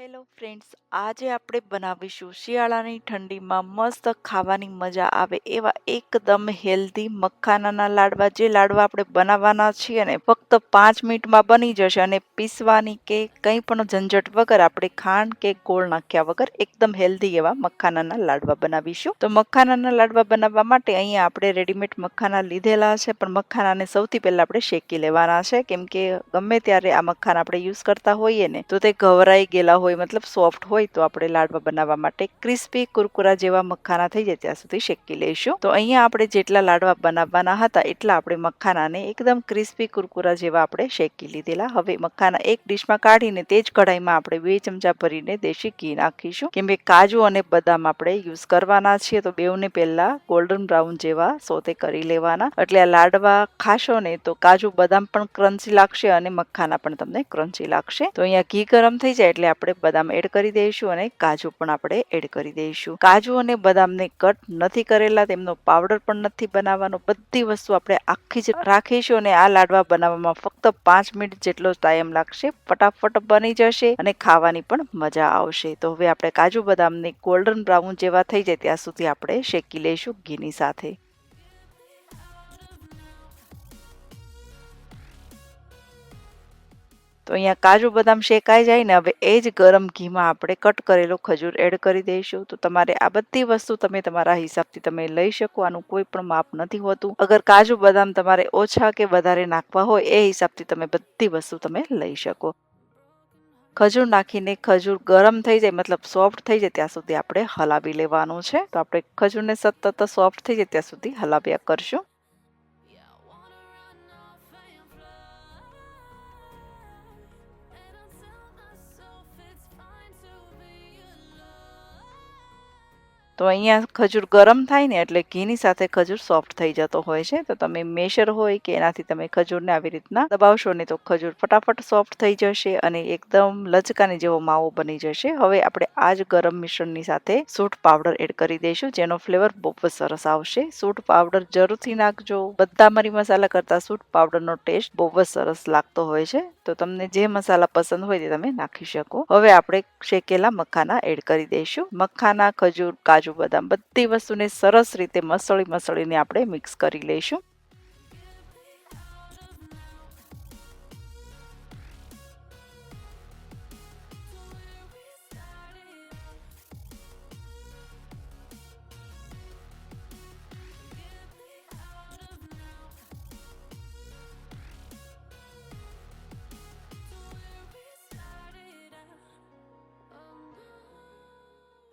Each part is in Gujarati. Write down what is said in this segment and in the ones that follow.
હેલો ફ્રેન્ડ્સ આજે આપણે બનાવીશું શિયાળાની ઠંડીમાં મસ્ત ખાવાની મજા આવે એવા એકદમ હેલ્ધી મખાનાના લાડવા. જે લાડવા આપણે બનાવવાના છીએ ને ફક્ત પાંચ મિનિટમાં બની જશે અને પીસવાની કે કંઈ પણ ઝંઝટ વગર આપણે ખાંડ કે ગોળ નાખ્યા વગર એકદમ હેલ્ધી એવા મખાનાના લાડવા બનાવીશું. તો મખાનાના લાડવા બનાવવા માટે અહીંયા આપણે રેડીમેડ મખાના લીધેલા છે, પણ મખાનાને સૌથી પહેલાં આપણે શેકી લેવાના છે. કેમ કે ગમે ત્યારે આ મખાના આપણે યુઝ કરતા હોઈએ ને, તો તે ઘવરાઈ ગયેલા હોય મતલબ સોફ્ટ હોય તો આપણે લાડવા બનાવવા માટે ક્રિસ્પી કુરકુરા જેવા મખાના થઈ જાય ત્યાં સુધી શેકી લઈશું. તો અહીંયા આપણે જેટલા લાડવા બનાવવાના હતા, એટલા આપણે મખાનાને એકદમ ક્રિસ્પી કુરકુરા જેવા આપણે શેકી લીધેલા. હવે મખાના એક ડીશમાં કાઢીને તે જ કઢાઈમાં આપણે બે ચમચા ભરીને દેશી ઘી નાખીશું. કેમ કે કાજુ અને બદામ આપણે યુઝ કરવાના છીએ, તો બેવને પહેલા ગોલ્ડન બ્રાઉન જેવા સોતે કરી લેવાના. એટલે આ લાડવા ખાશો ને તો કાજુ, બદામ પણ ક્રન્ચી લાગશે અને મખાના પણ તમને ક્રન્ચી લાગશે. તો અહીંયા ઘી ગરમ થઈ જાય એટલે આપણે બદામ એડ કરી દઈશું અને કાજુ પણ આપણે એડ કરી દઈશું. કાજુ અને બદામને કટ નથી કરેલા, તેમનો પાવડર પણ નથી બનાવવાનો. બધી વસ્તુ આપણે આખી જ રાખીશું અને આ લાડવા બનાવવામાં ફક્ત પાંચ મિનિટ જેટલો ટાઈમ લાગશે. ફટાફટ બની જશે અને ખાવાની પણ મજા આવશે. તો હવે આપણે કાજુ બદામને ગોલ્ડન બ્રાઉન જેવા થઈ જાય, ત્યાં સુધી આપણે શેકી લઈશું ઘીની સાથે. તો અહીંયા કાજુ બદામ શેકાઈ જાય ને, હવે એ જ ગરમ ઘીમાં આપણે કટ કરેલો ખજૂર એડ કરી દઈશું. તો તમારે આ બધી વસ્તુ તમે તમારા હિસાબથી તમે લઈ શકો, આનું કોઈ પણ માપ નથી હોતું. અગર કાજુ બદામ તમારે ઓછા કે વધારે નાખવા હોય, એ હિસાબથી તમે બધી વસ્તુ તમે લઈ શકો. ખજૂર નાખીને ખજૂર ગરમ થઈ જાય, મતલબ સોફ્ટ થઈ જાય, ત્યાં સુધી આપણે હલાવી લેવાનું છે. તો આપણે ખજૂરને સતત સોફ્ટ થઈ જાય, ત્યાં સુધી હલાવ્યા કરશું. તો અહીંયા ખજૂર ગરમ થાય ને એટલે ઘીની સાથે ખજૂર સોફ્ટ થઈ જતો હોય છે. તો તમે મેશર હોય કે એનાથી તમે ખજૂરને આવી રીતના દબાવશો ને તો ખજૂર ફટાફટ સોફ્ટ થઈ જશે અને એકદમ લચકાની જેવો માવો બની જશે. હવે આપણે આ જ ગરમ મિશ્રણની સાથે સૂટ પાવડર એડ કરી દઈશું, જેનો ફ્લેવર બહુ જ સરસ આવશે. સૂટ પાવડર જરૂરથી નાખજો. બધા મરી મસાલા કરતાં સૂટ પાવડરનો ટેસ્ટ બહુ જ સરસ લાગતો હોય છે. તો તમને જે મસાલા પસંદ હોય તે તમે નાખી શકો. હવે આપણે શેકેલા મખાના એડ કરી દઈશું. મખાના, ખજૂર, કાજુ, બદામ બધી વસ્તુને સરસ રીતે મસળી મસળીને આપણે મિક્સ કરી લઈશું.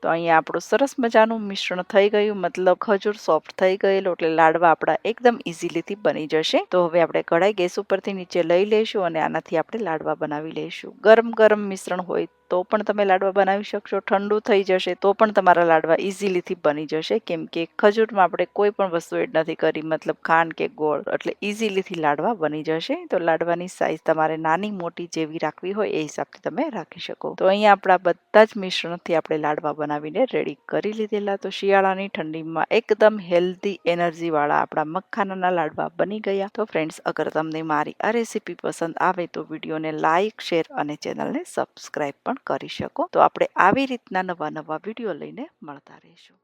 તો અહીંયા આપણું સરસ મજાનું મિશ્રણ થઈ ગયું. મતલબ ખજૂર સોફ્ટ થઈ ગયેલો એટલે લાડવા આપણા એકદમ ઇઝીલીથી બની જશે. તો હવે આપણે કઢાઈ ગેસ ઉપરથી નીચે લઈ લઈશું અને આનાથી આપણે લાડવા બનાવી લઈશું. ગરમ ગરમ મિશ્રણ હોય તો પણ તમે લાડવા બનાવી શકશો. ઠંડુ થઈ જશે તો પણ તમારા લાડવા ઇઝીલીથી બની જશે. કેમ કે ખજૂરમાં આપણે કોઈ પણ વસ્તુ એડ નથી કરી. મતલબ ખાંડ કે ગોળ. એટલે ઇઝીલીથી લાડવા બની જશે. તો લાડવાની સાઇઝ તમારે નાની મોટી જેવી રાખવી હોય એ હિસાબથી તમે રાખી શકો. તો અહીંયા આપણા બધા જ મિશ્રણથી આપણે લાડવા બનાવીને રેડી કરી લીધેલા. તો શિયાળાની ઠંડીમાં એકદમ હેલ્ધી એનર્જીવાળા આપણા મખાનાના લાડવા બની ગયા. તો ફ્રેન્ડ્સ અગર તમને મારી આ રેસીપી પસંદ આવે તો વિડીયોને લાઇક શેર અને ચેનલને સબસ્ક્રાઈબ પણ કરી શકો. તો આપણે આવી રીતના નવા નવા વીડિયો લઈને મળતા રહીશું.